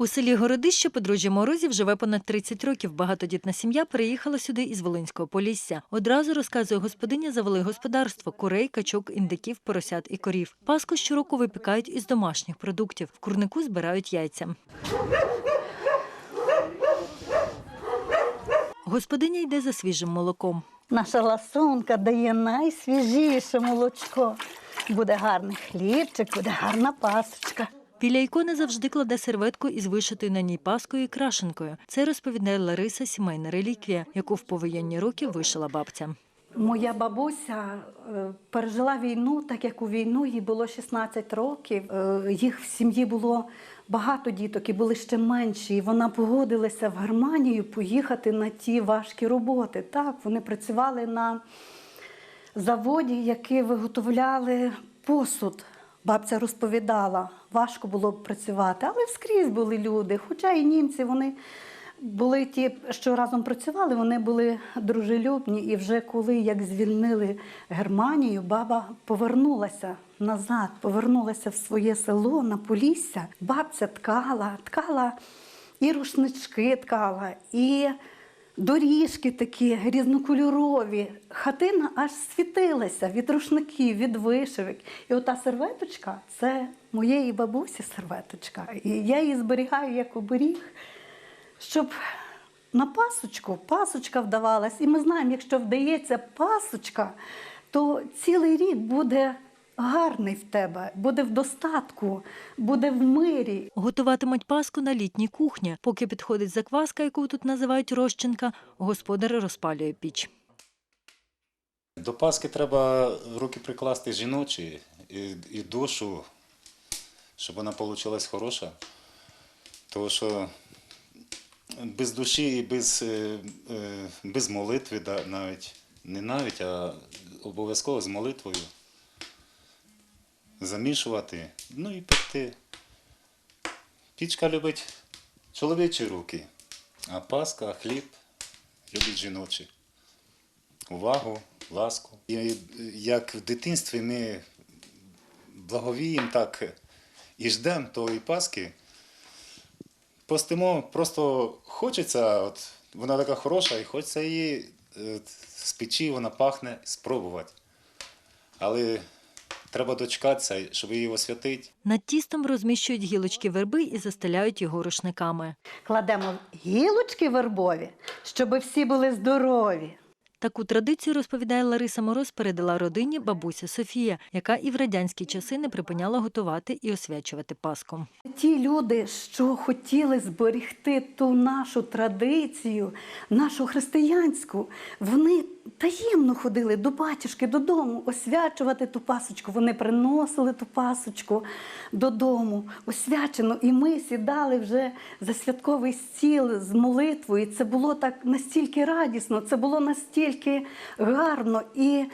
У селі Городище подружжя Морозів живе понад 30 років. Багатодітна сім'я переїхала сюди із Волинського Полісся. Одразу розказує господиня, завели господарство курей, качок, індиків, поросят і корів. Паску щороку випікають із домашніх продуктів. В курнику збирають яйця. Господиня йде за свіжим молоком. Наша ласунка дає найсвіжіше молочко. Буде гарний хлібчик, буде гарна пасочка. Біля ікони завжди кладе серветку із вишитою на ній паскою і крашенкою. Це розповідає Лариса, сімейна реліквія, яку в повоєнні роки вишила бабця. Моя бабуся е, пережила війну, так як у війну їй було 16 років. Е, Їх в сім'ї було багато діток і були ще менші. І вона погодилася в Германію поїхати на ті важкі роботи. Так, вони працювали на заводі, які виготовляли посуд. Бабця розповідала, важко було б працювати, але скрізь були люди. Хоча і німці вони були ті, що разом працювали, вони були дружелюбні. І вже коли як звільнили Германію, баба повернулася назад, повернулася в своє село на Полісся. Бабця ткала, ткала і рушнички ткала, і доріжки такі різнокольорові. Хатина аж світилася від рушників, від вишивок. І ота серветочка це моєї бабусі серветочка. І я її зберігаю як оберіг, щоб на пасочку пасочка вдавалась. І ми знаємо, якщо вдається пасочка, то цілий рік буде гарний в тебе, буде в достатку, буде в мирі. Готуватимуть паску на літній кухні. Поки підходить закваска, яку тут називають розчинка, господар розпалює піч. До Пасхи треба руки прикласти жіночі і, і душу, щоб вона вийшла хороша. Тому що без душі і без, е, е, без молитви, навіть не навіть, а обов'язково з молитвою замішувати, ну і пекти. Пічка любить чоловічі руки, а Пасха, хліб любить жіночі увагу, ласку. І як в дитинстві ми благовіємо так і ждемо тої Пасхи, постимо, просто хочеться, от, вона така хороша, і хочеться її е, з печі, вона пахне, спробувати. Але треба дочекатися, щоб її освятити. Над тістом розміщують гілочки верби і застеляють його рушниками. Кладемо гілочки вербові, щоб всі були здорові. Таку традицію, розповідає Лариса Мороз, передала родині бабуся Софія, яка і в радянські часи не припиняла готувати і освячувати Пасху. Ті люди, що хотіли зберегти ту нашу традицію, нашу християнську, вони таємно ходили до батюшки додому освячувати ту пасочку. Вони приносили ту пасочку додому, освячену. І ми сідали вже за святковий стіл з молитвою. Це було так настільки радісно, це було настільки гарно. І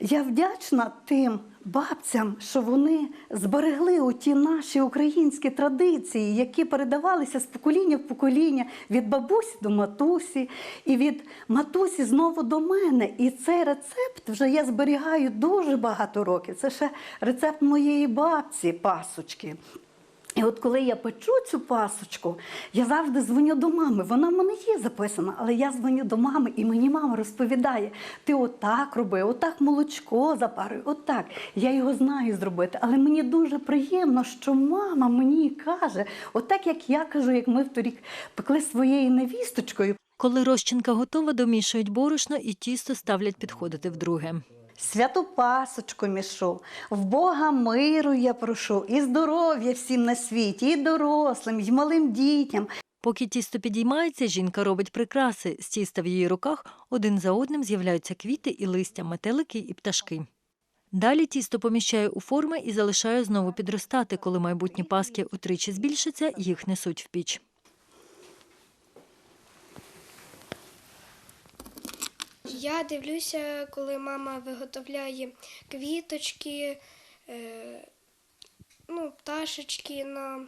я вдячна тим бабцям, що вони зберегли оті наші українські традиції, які передавалися з покоління в покоління від бабусі до матусі, і від матусі знову до мене. І цей рецепт вже я зберігаю дуже багато років. Це ще рецепт моєї бабці пасочки. І от коли я печу цю пасочку, я завжди дзвоню до мами. Вона в мене є записана, але я дзвоню до мами, і мені мама розповідає: ти отак роби, отак молочко запарюй, отак. Я його знаю зробити. Але мені дуже приємно, що мама мені каже, отак як я кажу, як ми вторік пекли своєю невісточкою. Коли розчинка готова, домішують борошно і тісто ставлять підходити вдруге. Святу пасочку мішу, в Бога миру я прошу, і здоров'я всім на світі, і дорослим, і малим дітям. Поки тісто підіймається, жінка робить прикраси. З тіста в її руках один за одним з'являються квіти і листя, метелики і пташки. Далі тісто поміщає у форми і залишає знову підростати. Коли майбутні паски утричі збільшаться, їх несуть в піч. Я дивлюся, коли мама виготовляє квіточки, е, ну, пташечки на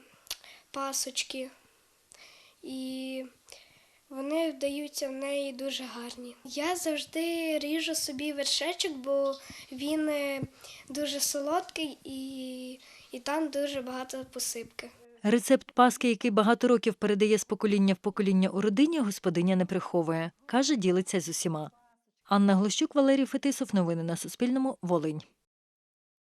пасочки. І вони вдаються в неї дуже гарні. Я завжди ріжу собі вершечок, бо він е, дуже солодкий і, і там дуже багато посипки. Рецепт паски, який багато років передає з покоління в покоління у родині, господиня не приховує. Каже, ділиться з усіма. Анна Глущук, Валерій Фетисов. Новини на Суспільному. Волинь.